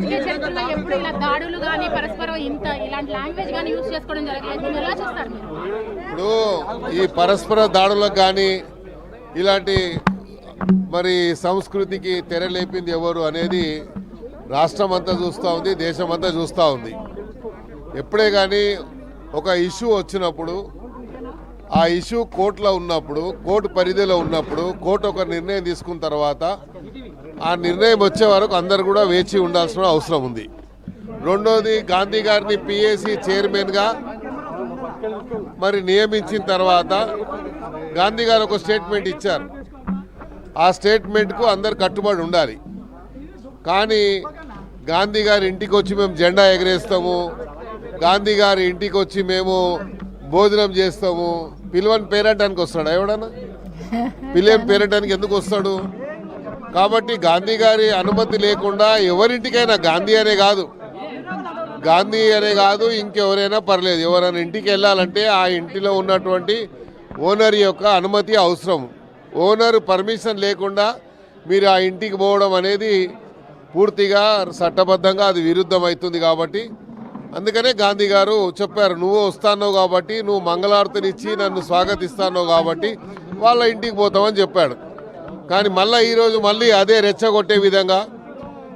రాజకీయ చరిత్రలో ఎప్పుడు ఇలా దాడులు కానీ పరస్పరం ఇంత ఇలాంటి లాంగ్వేజ్ కానీ యూజ్ చేసుకోవడం జరగలేదు ఎలా చూస్తారు మీరు? ఇప్పుడు ఈ పరస్పర దాడులకు కానీ ఇలాంటి మరి సంస్కృతికి తెరలేపింది ఎవరు అనేది రాష్ట్రం అంతా చూస్తూ ఉంది దేశం అంతా చూస్తూ ఉంది. ఎప్పుడే కానీ ఒక ఇష్యూ వచ్చినప్పుడు ఆ ఇష్యూ కోర్టులో ఉన్నప్పుడు కోర్టు పరిధిలో ఉన్నప్పుడు కోర్టు ఒక నిర్ణయం తీసుకున్న తర్వాత ఆ నిర్ణయం వచ్చే వరకు అందరు కూడా వేచి ఉండాల్సిన అవసరం ఉంది. రెండోది గాంధీ గారిని పిఏసి చైర్మన్గా మరి నియమించిన తర్వాత గాంధీ గారు ఒక స్టేట్మెంట్ ఇచ్చారు. ఆ స్టేట్మెంట్కు అందరు కట్టుబడి ఉండాలి. కానీ గాంధీ గారి ఇంటికి వచ్చి మేము జెండా ఎగరేస్తాము గాంధీ గారి ఇంటికి వచ్చి మేము భోజనం చేస్తాము. పిలువని పేరటానికి వస్తాడు ఎవడన్నా? పిల్లని పేరటానికి ఎందుకు వస్తాడు? కాబట్టి గాంధీ గారి అనుమతి లేకుండా ఎవరింటికైనా గాంధీ అనే కాదు. గాంధీ అనే కాదు ఇంకెవరైనా పర్లేదు. ఎవరైనా ఇంటికి వెళ్ళాలంటే ఆ ఇంటిలో ఉన్నటువంటి ఓనర్ యొక్క అనుమతి అవసరం. ఓనర్ పర్మిషన్ లేకుండా మీరు ఆ ఇంటికి పోవడం అనేది పూర్తిగా చట్టబద్ధంగా అది విరుద్ధం అవుతుంది కాబట్టి. అందుకనే గాంధీ గారు చెప్పారు నువ్వు వస్తానో కాబట్టి నువ్వు మంగళారతినిచ్చి నన్ను స్వాగతిస్తానో కాబట్టి వాళ్ళ ఇంటికి పోతామని చెప్పాడు. కానీ మళ్ళీ ఈరోజు మళ్ళీ అదే రెచ్చగొట్టే విధంగా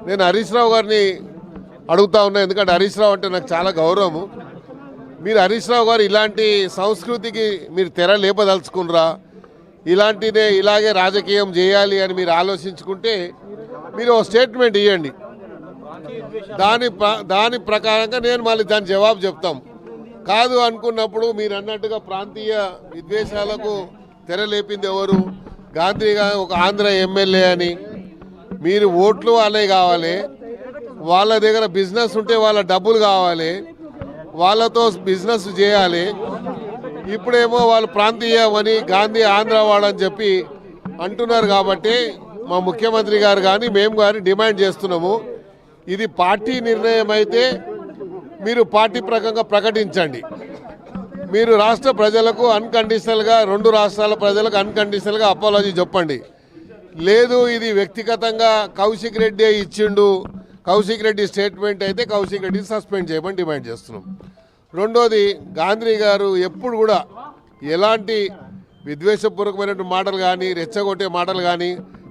నేను హరీష్ రావు గారిని అడుగుతా ఉన్నా ఎందుకంటే హరీష్ రావు అంటే నాకు చాలా గౌరవము. మీరు హరీష్ రావు గారు ఇలాంటి సంస్కృతికి మీరు తెర లేపదలుచుకున్నరా? ఇలాంటిదే ఇలాగే రాజకీయం చేయాలి అని మీరు ఆలోచించుకుంటే మీరు ఒక స్టేట్మెంట్ ఇవ్వండి దాని ప్ర- దాని ప్రకారంగా నేను మళ్ళీ దాని జవాబు చెప్తాం. కాదు అనుకున్నప్పుడు మీరు అన్నట్టుగా ప్రాంతీయ విద్వేషాలకు తెరలేపింది ఎవరు? గాంధీ గారు ఒక ఆంధ్ర ఎమ్మెల్యే అని. మీరు ఓట్లు వాళ్ళే కావాలి. వాళ్ళ దగ్గర బిజినెస్ ఉంటే వాళ్ళ డబ్బులు కావాలి. వాళ్ళతో బిజినెస్ చేయాలి. ఇప్పుడేమో వాళ్ళు ప్రాంతీయం అని గాంధీ ఆంధ్ర వాడని చెప్పి అంటున్నారు కాబట్టి మా ముఖ్యమంత్రి గారు కానీ మేము కానీ డిమాండ్ చేస్తున్నాము. ఇది పార్టీ నిర్ణయం అయితే మీరు పార్టీ ప్రకంగా ప్రకటించండి. మీరు రాష్ట్ర ప్రజలకు అన్కండిషనల్గా రెండు రాష్ట్రాల ప్రజలకు అన్కండిషనల్గా అపాలజీ చెప్పండి. లేదు ఇది వ్యక్తిగతంగా కౌశిక్ రెడ్డి ఇచ్చిండు కౌశిక్ రెడ్డి స్టేట్మెంట్ అయితే కౌశిక్ రెడ్డిని సస్పెండ్ చేయమని డిమాండ్ చేస్తున్నాం. రెండోది గాంధీ గారు ఎప్పుడు కూడా ఎలాంటి విద్వేషపూర్వకమైనటువంటి మాటలు కానీ రెచ్చగొట్టే మాటలు కానీ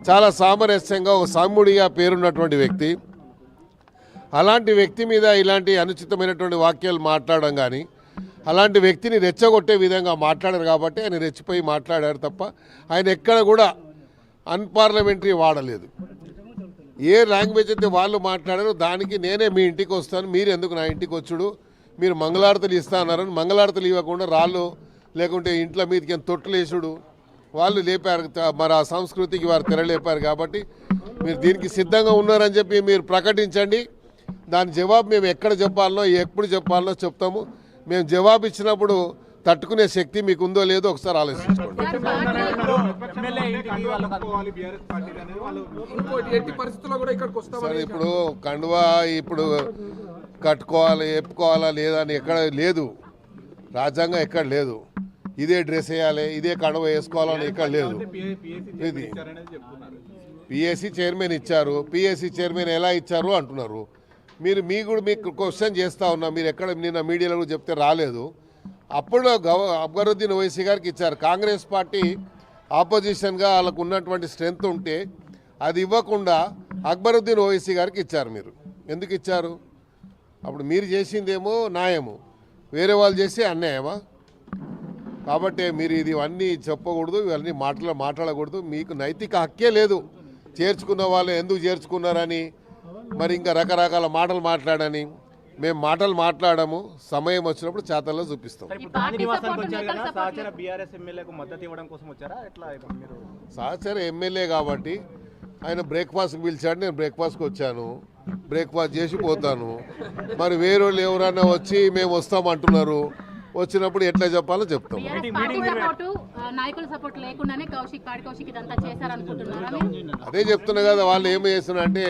చాలా సామరస్యంగా ఒక సామ్యుడిగా పేరున్నటువంటి వ్యక్తి. అలాంటి వ్యక్తి మీద ఇలాంటి అనుచితమైనటువంటి వాక్యాలు మాట్లాడడం కానీ అలాంటి వ్యక్తిని రెచ్చగొట్టే విధంగా మాట్లాడారు కాబట్టి ఆయన రెచ్చిపోయి మాట్లాడారు తప్ప ఆయన ఎక్కడ కూడా అన్పార్లమెంటరీ వాడలేదు. ఏ లాంగ్వేజ్ అయితే వాళ్ళు మాట్లాడారో దానికి నేనే మీ ఇంటికి వస్తాను మీరు ఎందుకు నా ఇంటికి వచ్చుడు? మీరు మంగళారతులు ఇస్తా అన్నారని మంగళారతులు ఇవ్వకుండా రాళ్ళు లేకుంటే ఇంట్లో మీదకి తొట్టులు వేసుడు? వాళ్ళు లేపారు మరి ఆ సంస్కృతికి వారు తెరలేపారు కాబట్టి మీరు దీనికి సిద్ధంగా ఉన్నారని చెప్పి మీరు ప్రకటించండి. దాని జవాబు మేము ఎక్కడ చెప్పాలనో ఎప్పుడు చెప్పాలనో చెప్తాము. మేము జవాబు ఇచ్చినప్పుడు తట్టుకునే శక్తి మీకు ఉందో లేదో ఒకసారి ఆలోచించుకోండి సరే ఇప్పుడు కండువా ఇప్పుడు కట్టుకోవాలి ఎప్పుకోవాలా లేదా అని ఎక్కడ లేదు. రాజ్యాంగం ఎక్కడ లేదు. ఇదే డ్రెస్ వేయాలి ఇదే కండువ వేసుకోవాలని ఎక్కడ లేదు. ఇది. పిఎస్సి చైర్మన్ ఇచ్చారు. పిఎస్సి చైర్మన్ ఎలా ఇచ్చారు అంటున్నారు. మీరు మీ కూడా మీకు క్వశ్చన్ చేస్తూ ఉన్నా మీరు ఎక్కడ నిన్న మీడియాలో కూడా చెప్తే రాలేదు. అప్పుడు గవ అక్బరుద్దీన్ ఓవైసీ గారికి ఇచ్చారు. కాంగ్రెస్ పార్టీ ఆపోజిషన్గా వాళ్ళకు ఉన్నటువంటి స్ట్రెంగ్త్ ఉంటే అది ఇవ్వకుండా అక్బరుద్దీన్ ఓవైసీ గారికి ఇచ్చారు మీరు. ఎందుకు ఇచ్చారు? అప్పుడు మీరు చేసిందేమో న్యాయము. వేరే వాళ్ళు చేస్తే అన్యాయమా? కాబట్టి మీరు ఇది ఇవన్నీ చెప్పకూడదు ఇవన్నీ మాటలు మాట్లాడకూడదు. మీకు నైతిక హక్కే లేదు. చేర్చుకున్న వాళ్ళు ఎందుకు చేర్చుకున్నారని మరి ఇంకా రకరకాల మాటలు మాట్లాడని మేము మాటలు మాట్లాడము సమయం వచ్చినప్పుడు చేతల్లో చూపిస్తాం. సహచర బీఆర్ఎస్ ఎమ్మెల్యేకు మద్దతు ఇవ్వడం కోసం వచ్చారా? ఎట్లా ఇప్పుడు మీరు? సహచర ఎమ్మెల్యే కాబట్టి ఆయన బ్రేక్ఫాస్ట్కి పిలిచాడు నేను బ్రేక్ఫాస్ట్కి వచ్చాను. బ్రేక్ఫాస్ట్ చేసి పోతాను. మరి వేరే వాళ్ళు ఎవరైనా వచ్చి మేము వస్తామంటున్నారు. వచ్చినప్పుడు ఎట్లా చెప్పాలో చెప్తాం? అదే చెప్తున్నా కదా వాళ్ళు ఏమి చేస్తున్నా అంటే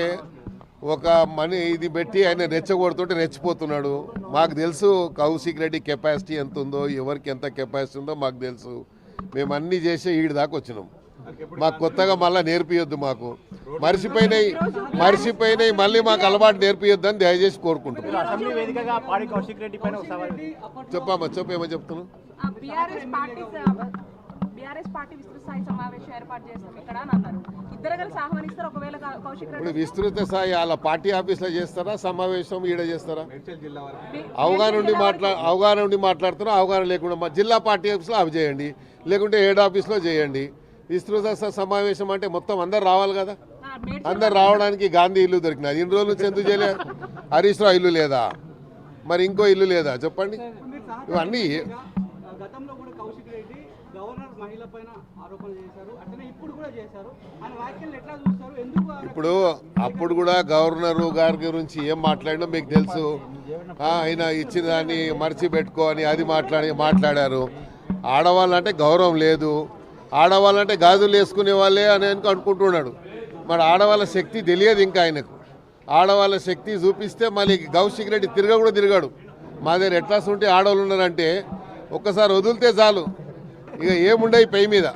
ఒక మనీ ఇది పెట్టి ఆయన రెచ్చగొడుతుంటే రెచ్చిపోతున్నాడు. మాకు తెలుసు కౌశిక్ రెడ్డి కెపాసిటీ ఎంత ఉందో ఎవరికి ఎంత కెపాసిటీ ఉందో మాకు తెలుసు. మేము అన్నీ చేసి ఈడి దాకా వచ్చినాం. మాకు కొత్తగా మళ్ళీ నేర్పియొద్దు మాకు. మర్చిపోయినాయి మర్చిపోయినాయి మళ్ళీ మాకు అలవాటు నేర్పియొద్దు అని దయచేసి కోరుకుంటున్నాం. చెప్పమ్మా చెప్పేమో చెప్తున్నాను బీఆర్ఎస్ పార్టీ విస్తృత స్థాయి సమావేశం ఏర్పాటు చేస్తాం ఇక్కడ అని అన్నారు. ఇద్దరు కలిసి ఆహ్వానిస్తారు ఒకవేళ కౌశిక్ రెడ్డి ఇప్పుడు విస్తృత స్థాయి వాళ్ళ పార్టీ ఆఫీస్లో చేస్తారా? సమావేశం ఈడ చేస్తారా? అవగాహన ఉండి మాట్లా అవగాహన ఉండి మాట్లాడుతున్నా అవగాహన లేకుండా మా జిల్లా పార్టీ ఆఫీస్లో అవి చేయండి లేకుంటే హెడ్ ఆఫీస్లో చేయండి. విస్తృత సమావేశం అంటే మొత్తం అందరు రావాలి కదా? అందరు రావడానికి గాంధీ ఇల్లు దొరికినది ఇన్ని రోజుల నుంచి ఎందుకు చేయలే హరీష్ రావు ఇల్లు లేదా? మరి ఇంకో ఇల్లు లేదా? చెప్పండి. ఇవన్నీ మహిళ పైన ఆరోపణలు చేశారు. అట్లనే ఇప్పుడు కూడా చేశారు. ఆయన వ్యాఖ్యలు ఎట్లా చూస్తారు? ఎందుకు ఇప్పుడు అప్పుడు కూడా గవర్నరు గారి గురించి ఏం మాట్లాడినా మీకు తెలుసు. ఆయన ఇచ్చిన దాన్ని మర్చిపెట్టుకో అని అది మాట్లాడి మాట్లాడారు. ఆడవాళ్ళంటే గౌరవం లేదు. ఆడవాళ్ళంటే గాజులు వేసుకునే వాళ్ళే అని అనుకుంటున్నాడు? మరి ఆడవాళ్ళ శక్తి తెలియదు ఇంకా ఆయనకు. ఆడవాళ్ళ శక్తి చూపిస్తే మళ్ళీ కౌశిక్ రెడ్డి తిరగ కూడా తిరగాడు. మా దగ్గర ఎట్లా ఉంటే ఆడవాళ్ళు ఉన్నారంటే ఒక్కసారి వదిలితే చాలు. ఇక ఏముండయి పెయి మీద